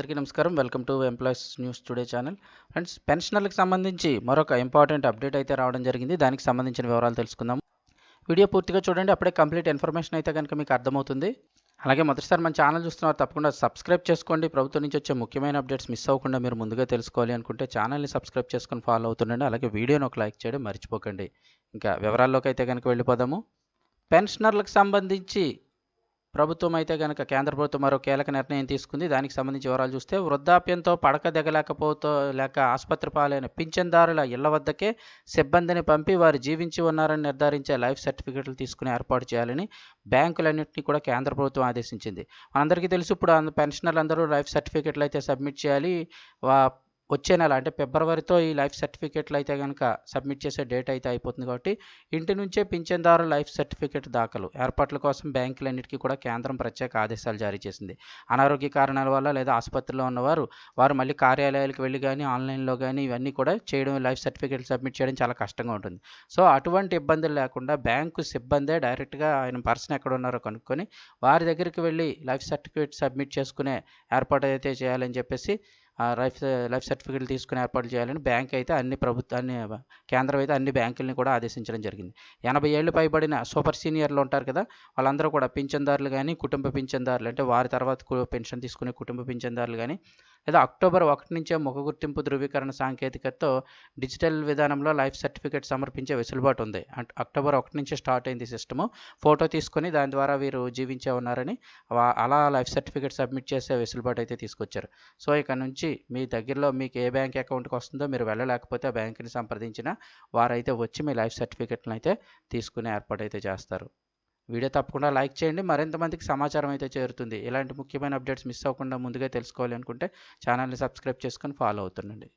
అందరికీ నమస్కారం. Welcome to employees news today channel. Friends పెన్షనర్లకు సంబంధించి మరొక ఇంపార్టెంట్ అప్డేట్ అయితే రావడం జరిగింది. దానికి సంబంధించిన వివరాలు తెలుసుకుందాం. వీడియో పూర్తిగా చూడండి. అప్పుడే కంప్లీట్ ఇన్ఫర్మేషన్ అయితే కనుక మీకు అర్థమవుతుంది. అలాగే మొదటిసారి మన ఛానల్ చూస్తున్నారు తప్పకుండా సబ్స్క్రైబ్ చేసుకోండి. ప్రభుత్వం నుంచి వచ్చే ముఖ్యమైన అప్డేట్స్ మిస్ అవ్వకుండా మీరు ముందుగా తెలుసుకోవాలి అనుకుంటే ఛానల్ని సబ్స్క్రైబ్ చేసుకొని ఫాలో అవుతుండండి. అలాగే వీడియోని ఒక లైక్ చేయడం మర్చిపోకండి. ఇంకా వివరాల్లోకి అయితే కనుక వెళ్ళిపోదాము. పెన్షనర్లకు సంబంధించి ప్రభుత్వం అయితే కనుక కేంద్ర ప్రభుత్వం మరో కీలక నిర్ణయం తీసుకుంది. దానికి సంబంధించి వివరాలు చూస్తే వృద్ధాప్యంతో పడక దిగలేకపోతో లేక ఆసుపత్రి పాలైన పింఛన్దారుల ఇళ్ళ వద్దకే సిబ్బందిని పంపి వారు జీవించి ఉన్నారని నిర్ధారించే లైఫ్ సర్టిఫికెట్లు తీసుకుని ఏర్పాటు చేయాలని బ్యాంకులన్నింటినీ కూడా కేంద్ర ప్రభుత్వం ఆదేశించింది. మనందరికీ తెలుసు ఇప్పుడు అంద- పెన్షనర్లు అందరూ లైఫ్ సర్టిఫికెట్లు అయితే సబ్మిట్ చేయాలి. వా వచ్చే నెల అంటే ఫిబ్రవరితో ఈ లైఫ్ సర్టిఫికెట్లు అయితే కనుక సబ్మిట్ చేసే డేట్ అయితే అయిపోతుంది కాబట్టి ఇంటి నుంచే పింఛన్దారు లైఫ్ సర్టిఫికెట్ దాఖలు ఏర్పాట్ల కోసం బ్యాంకులన్నిటికీ కూడా కేంద్రం ప్రత్యేక ఆదేశాలు జారీ చేసింది. అనారోగ్య కారణాల వల్ల లేదా ఆసుపత్రిలో ఉన్నవారు వారు మళ్ళీ కార్యాలయాలకు వెళ్ళి కానీ ఆన్లైన్లో కానీ ఇవన్నీ కూడా చేయడం లైఫ్ సర్టిఫికేట్ సబ్మిట్ చేయడం చాలా కష్టంగా ఉంటుంది. సో అటువంటి ఇబ్బందులు లేకుండా బ్యాంకు సిబ్బందే డైరెక్ట్గా ఆయన పర్సన్ ఎక్కడ ఉన్నారో కనుక్కొని వారి దగ్గరికి వెళ్ళి లైఫ్ సర్టిఫికేట్ సబ్మిట్ చేసుకునే ఏర్పాటు అయితే చేయాలని చెప్పేసి లైఫ్ లైఫ్ సర్టిఫికేట్లు తీసుకుని ఏర్పాటు చేయాలని బ్యాంక్ అయితే అన్ని ప్రభుత్వాన్ని కేంద్రం అయితే అన్ని బ్యాంకుల్ని కూడా ఆదేశించడం జరిగింది. ఎనభై ఏళ్ళు పైబడిన సూపర్ సీనియర్లు ఉంటారు కదా వాళ్ళందరూ కూడా పింఛన్దారులు కానీ కుటుంబ పింఛన్దారులు అంటే వారి తర్వాత పెన్షన్ తీసుకునే కుటుంబ పింఛన్దారులు కానీ లేదా అక్టోబర్ ఒకటి నుంచే ముఖ గుర్తింపు ధృవీకరణ సాంకేతికతతో డిజిటల్ విధానంలో లైఫ్ సర్టిఫికేట్ సమర్పించే వెసులుబాటు ఉంది. అంటే అక్టోబర్ ఒకటి నుంచి స్టార్ట్ అయింది సిస్టము. ఫోటో తీసుకొని దాని ద్వారా వీరు జీవించే ఉన్నారని అలా లైఫ్ సర్టిఫికేట్ సబ్మిట్ చేసే వెసులుబాటు అయితే తీసుకొచ్చారు. సో ఇక నుంచి మీ దగ్గరలో మీకు ఏ బ్యాంక్ అకౌంట్కి వస్తుందో మీరు వెళ్ళలేకపోతే ఆ బ్యాంకుని సంప్రదించిన వారైతే వచ్చి మీ లైఫ్ సర్టిఫికేట్లను అయితే తీసుకునే ఏర్పాటు అయితే చేస్తారు. వీడియో తప్పకుండా లైక్ చేయండి. మరింత మందికి సమాచారం అయితే చేరుతుంది. ఇలాంటి ముఖ్యమైన అప్డేట్స్ మిస్ అవ్వకుండా ముందుగా తెలుసుకోవాలి అనుకుంటే ఛానల్ని సబ్స్క్రైబ్ చేసుకొని ఫాలో అవుతుండండి.